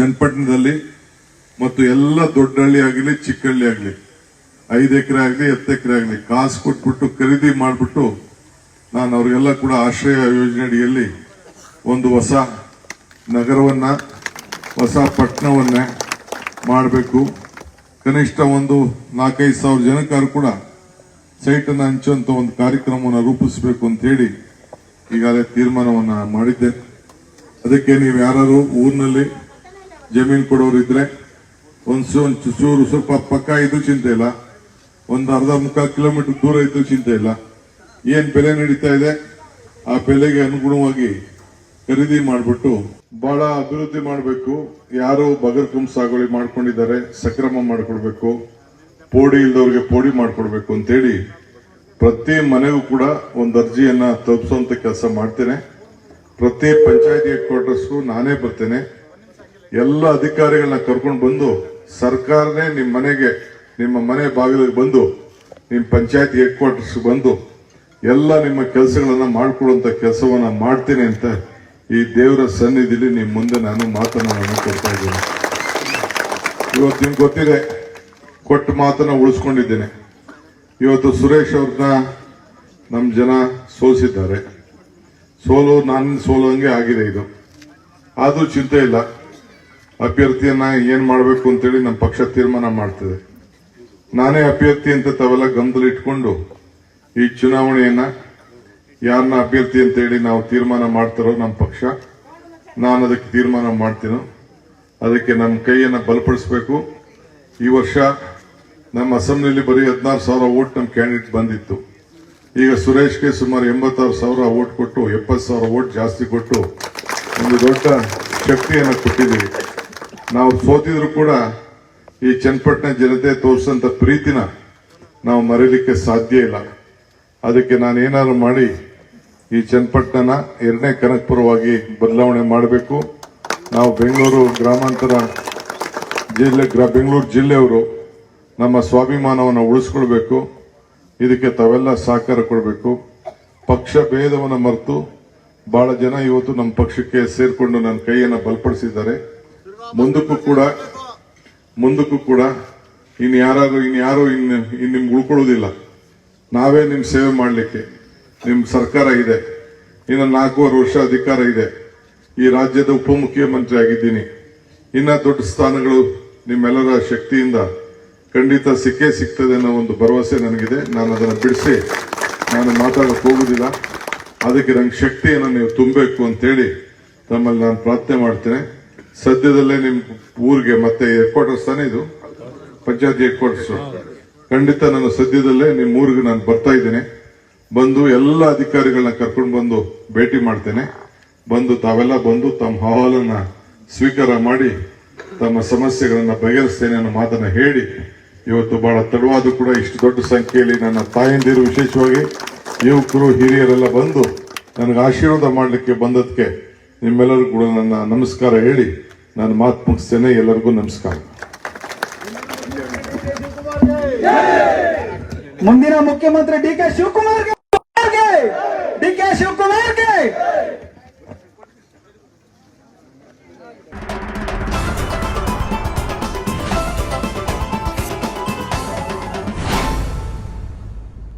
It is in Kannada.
ಚನ್ನಪಟ್ಟಣದಲ್ಲಿ ಮತ್ತು ಎಲ್ಲ ದೊಡ್ಡ ಹಳ್ಳಿ ಆಗಲಿ ಚಿಕ್ಕ ಹಳ್ಳಿ ಆಗಲಿ ಐದು ಎಕರೆ ಆಗಲಿ, ಹತ್ತು ಎಕರೆ ಆಗಲಿ, ಕಾಸು ಕೊಟ್ಬಿಟ್ಟು ಖರೀದಿ ಮಾಡಿಬಿಟ್ಟು ನಾನು ಅವರಿಗೆಲ್ಲ ಕೂಡ ಆಶ್ರಯ ಯೋಜನೆ ಅಡಿಯಲ್ಲಿ ಒಂದು ಹೊಸ ನಗರವನ್ನ, ಹೊಸ ಪಟ್ಟಣವನ್ನೇ ಮಾಡಬೇಕು. ಕನಿಷ್ಠ ಒಂದು ನಾಲ್ಕೈದು ಸಾವಿರ ಜನಕ್ಕಾರು ಕೂಡ ಸೈಟನ್ನು ಹಂಚುವಂಥ ಒಂದು ಕಾರ್ಯಕ್ರಮವನ್ನು ರೂಪಿಸಬೇಕು ಅಂತ ಹೇಳಿ ಈಗಾಗಲೇ ತೀರ್ಮಾನವನ್ನು ಮಾಡಿದ್ದೆ. ಅದಕ್ಕೆ ನೀವು ಯಾರು ಊರಿನಲ್ಲಿ ಜಮೀನು ಕೊಡೋರು ಇದ್ರೆ ಒಂದು ಚೂರು ಸ್ವಲ್ಪ ಪಕ್ಕ ಇದ್ದು ಚಿಂತೆ ಇಲ್ಲ. ಒಂದು ಅರ್ಧ ಮುಕ್ಕಾಲು ಕಿಲೋಮೀಟರ್ ದೂರ ಇದ್ದು ಚಿಂತೆ ಇಲ್ಲ. ಏನ್ ಬೆಲೆ ನಡೀತಾ ಇದೆ? ಆ ಬೆಲೆಗೆ ಅನುಗುಣವಾಗಿ ಖರೀದಿ ಮಾಡಿಬಿಟ್ಟು ಬಹಳ ಅಭಿವೃದ್ಧಿ ಮಾಡಬೇಕು. ಯಾರು ಬಗರ್ಕುಂ ಸಾಗುವಳಿ ಮಾಡ್ಕೊಂಡಿದ್ದಾರೆ, ಸಕ್ರಮ ಮಾಡಿಕೊಡ್ಬೇಕು. ಪೋಡಿ ಇಲ್ದವ್ರಿಗೆ ಪೋಡಿ ಮಾಡಿಕೊಡ್ಬೇಕು ಅಂತೇಳಿ ಪ್ರತಿ ಮನೆಗೂ ಕೂಡ ಒಂದು ಅರ್ಜಿಯನ್ನ ತಲುಪಿಸುವಂತ ಕೆಲಸ ಮಾಡ್ತೇನೆ. ಪ್ರತಿ ಪಂಚಾಯಿತಿ ಹೆಡ್ ಕ್ವಾರ್ಟರ್ಸ್ಗೂ ನಾನೇ ಬರ್ತೇನೆ. ಎಲ್ಲ ಅಧಿಕಾರಿಗಳನ್ನ ಕರ್ಕೊಂಡು ಬಂದು ಸರ್ಕಾರನೇ ನಿಮ್ಮ ಮನೆಗೆ, ನಿಮ್ಮ ಮನೆ ಬಾಗಿಲಿಗೆ ಬಂದು ನಿಮ್ಮ ಪಂಚಾಯತ್ ಹೆಡ್ ಕ್ವಾರ್ಟರ್ಸ್ ಬಂದು ಎಲ್ಲ ನಿಮ್ಮ ಕೆಲಸಗಳನ್ನ ಮಾಡಿಕೊಡುವಂತ ಕೆಲಸವನ್ನ ಮಾಡ್ತೀನಿ ಅಂತ ಈ ದೇವರ ಸನ್ನಿಧಿಲಿ ನಿಮ್ಮ ಮುಂದೆ ನಾನು ಮಾತನ್ನು ನಾನು ಕೊಡ್ತಾ ಇದ್ದೀನಿ. ಇವತ್ತು ನಿಮ್ಗೆ ಗೊತ್ತಿದೆ, ಕೊಟ್ಟ ಮಾತನ್ನ ಉಳಿಸ್ಕೊಂಡಿದ್ದೇನೆ. ಇವತ್ತು ಸುರೇಶ್ ಅವ್ರನ್ನ ನಮ್ಮ ಜನ ಸೋಲಿಸಿದ್ದಾರೆ ಸೋಲು ನಾನು ಸೋಲಂಗೆ ಆಗಿದೆ ಇದು. ಆದರೂ ಚಿಂತೆ ಇಲ್ಲ. ಅಭ್ಯರ್ಥಿಯನ್ನ ಏನ್ ಮಾಡಬೇಕು ಅಂತೇಳಿ ನಮ್ಮ ಪಕ್ಷ ತೀರ್ಮಾನ ಮಾಡ್ತದೆ. ನಾನೇ ಅಭ್ಯರ್ಥಿ ಅಂತ ತಾವೆಲ್ಲ ಗಮನದಲ್ಲಿ ಇಟ್ಕೊಂಡು ಈ ಚುನಾವಣೆಯನ್ನ ಯಾರನ್ನ ಅಭ್ಯರ್ಥಿ ಅಂತೇಳಿ ನಾವು ತೀರ್ಮಾನ ಮಾಡ್ತಾರೋ ನಮ್ಮ ಪಕ್ಷ, ನಾನು ಅದಕ್ಕೆ ತೀರ್ಮಾನ ಮಾಡ್ತೀನೋ. ಅದಕ್ಕೆ ನಮ್ಮ ಕೈಯನ್ನ ಬಲಪಡಿಸಬೇಕು. ಈ ವರ್ಷ ನಮ್ಮ ಅಸೆಂಬ್ಲಿಲಿ ಬರೀ ಹದಿನಾರು ಸಾವಿರ ಓಟ್ ನಮ್ಮ ಕ್ಯಾಂಡಿಡೇಟ್ ಬಂದಿತ್ತು. ಈಗ ಸುರೇಶ್ಗೆ ಸುಮಾರು ಎಂಬತ್ತಾರು ಸಾವಿರ ಓಟ್ ಕೊಟ್ಟು, ಎಪ್ಪತ್ತು ಸಾವಿರ ಓಟ್ ಜಾಸ್ತಿ ಕೊಟ್ಟು ಒಂದು ದೊಡ್ಡ ಶಕ್ತಿಯನ್ನು ಕೊಟ್ಟಿದ್ದೀವಿ. ನಾವು ಸೋತಿದ್ರು ಕೂಡ ಈ ಚನ್ನಪಟ್ಟಣ ಜನತೆ ತೋರಿಸಂತ ಪ್ರೀತಿನ ನಾವು ಮರೀಲಿಕ್ಕೆ ಸಾಧ್ಯ ಇಲ್ಲ. ಅದಕ್ಕೆ ನಾನು ಏನಾದ್ರು ಮಾಡಿ ಈ ಚನ್ನಪಟ್ಟಣನ ಎರಡನೇ ಕನಕಪುರವಾಗಿ ಬದಲಾವಣೆ ಮಾಡಬೇಕು. ನಾವು ಬೆಂಗಳೂರು ಗ್ರಾಮಾಂತರ ಜಿಲ್ಲೆ, ಗ್ರಾ- ಬೆಂಗಳೂರು ಜಿಲ್ಲೆಯವರು ನಮ್ಮ ಸ್ವಾಭಿಮಾನವನ್ನು ಉಳಿಸ್ಕೊಳ್ಬೇಕು. ಇದಕ್ಕೆ ತಾವೆಲ್ಲ ಸಹಕಾರ ಕೊಡಬೇಕು. ಪಕ್ಷ ಭೇದವನ್ನು ಮರೆತು ಬಹಳ ಜನ ಇವತ್ತು ನಮ್ಮ ಪಕ್ಷಕ್ಕೆ ಸೇರಿಕೊಂಡು ನನ್ನ ಕೈಯನ್ನು ಬಲಪಡಿಸಿದ್ದಾರೆ. ಮುಂದಕ್ಕೂ ಕೂಡ ಮುಂದಕ್ಕೂ ಕೂಡ, ಇನ್ ಯಾರು ಇನ್ ಯಾರು ಇನ್ ಇನ್ ನಿಮ್ಗೆ ಉಳ್ಕೊಳ್ಳೋದಿಲ್ಲ. ನಾವೇ ನಿಮ್ ಸೇವೆ ಮಾಡಲಿಕ್ಕೆ, ನಿಮ್ ಸರ್ಕಾರ ಇದೆ. ಇನ್ನು ನಾಲ್ಕೂವರೆ ವರ್ಷ ಅಧಿಕಾರ ಇದೆ. ಈ ರಾಜ್ಯದ ಉಪಮುಖ್ಯಮಂತ್ರಿ ಆಗಿದ್ದೀನಿ. ಇನ್ನ ದೊಡ್ಡ ಸ್ಥಾನಗಳು ನಿಮ್ಮೆಲ್ಲರ ಶಕ್ತಿಯಿಂದ ಖಂಡಿತ ಸಿಕ್ಕೇ ಸಿಗ್ತದೆ ಅನ್ನೋ ಒಂದು ಭರವಸೆ ನನಗಿದೆ. ನಾನು ಅದನ್ನು ಬಿಡಿಸಿ ನಾನು ಮಾತಾಡಕ್ಕೆ ಹೋಗುದಿಲ್ಲ. ಅದಕ್ಕೆ ನಂಗೆ ಶಕ್ತಿಯನ್ನು ನೀವು ತುಂಬಬೇಕು ಅಂತೇಳಿ ತಮ್ಮಲ್ಲಿ ನಾನು ಪ್ರಾರ್ಥನೆ ಮಾಡ್ತೇನೆ. ಸದ್ಯದಲ್ಲೇ ನಿಮ್ ಊರಿಗೆ ಮತ್ತೆ ಹೆಡ್ ಕ್ವಾರ್ಟರ್ಸ್ ತಾನೇ ಇದು? ಪಂಚಾಯತ್ ಹೆಡ್ ಕ್ವಾರ್ಟರ್ಸ್ ಖಂಡಿತ ನಾನು ಸದ್ಯದಲ್ಲೇ ನಿಮ್ಮ ಊರಿಗೆ ನಾನು ಬರ್ತಾ ಇದ್ದೇನೆ. ಬಂದು ಎಲ್ಲ ಅಧಿಕಾರಿಗಳನ್ನ ಕರ್ಕೊಂಡು ಬಂದು ಭೇಟಿ ಮಾಡ್ತೇನೆ. ಬಂದು ತಾವೆಲ್ಲ ಬಂದು ತಮ್ಮ ಅಹವಾಲನ್ನ ಸ್ವೀಕಾರ ಮಾಡಿ ತಮ್ಮ ಸಮಸ್ಯೆಗಳನ್ನ ಬಗೆಹರಿಸ್ತೇನೆ ಅನ್ನೋ ಮಾತನ್ನ ಹೇಳಿ, ಇವತ್ತು ಬಹಳ ತಡವಾದ ಕೂಡ ಇಷ್ಟು ದೊಡ್ಡ ಸಂಖ್ಯೆಯಲ್ಲಿ ನನ್ನ ತಾಯಂದಿರು ವಿಶೇಷವಾಗಿ ಯುವಕರು ಹಿರಿಯರೆಲ್ಲ ಬಂದು ನನಗೆ ಆಶೀರ್ವಾದ ಮಾಡಲಿಕ್ಕೆ ಬಂದದಕ್ಕೆ ನಿಮ್ಮೆಲ್ಲರೂ ಕೂಡ ನನ್ನ ನಮಸ್ಕಾರ ಹೇಳಿ ನಾನು ಮಾತು ಮುಗಿಸ್ತೇನೆ ಎಲ್ಲರಿಗೂ ನಮಸ್ಕಾರ. ಮುಂದಿನ ಮುಖ್ಯಮಂತ್ರಿ ಡಿ ಕೆ ಶಿವಕುಮಾರ್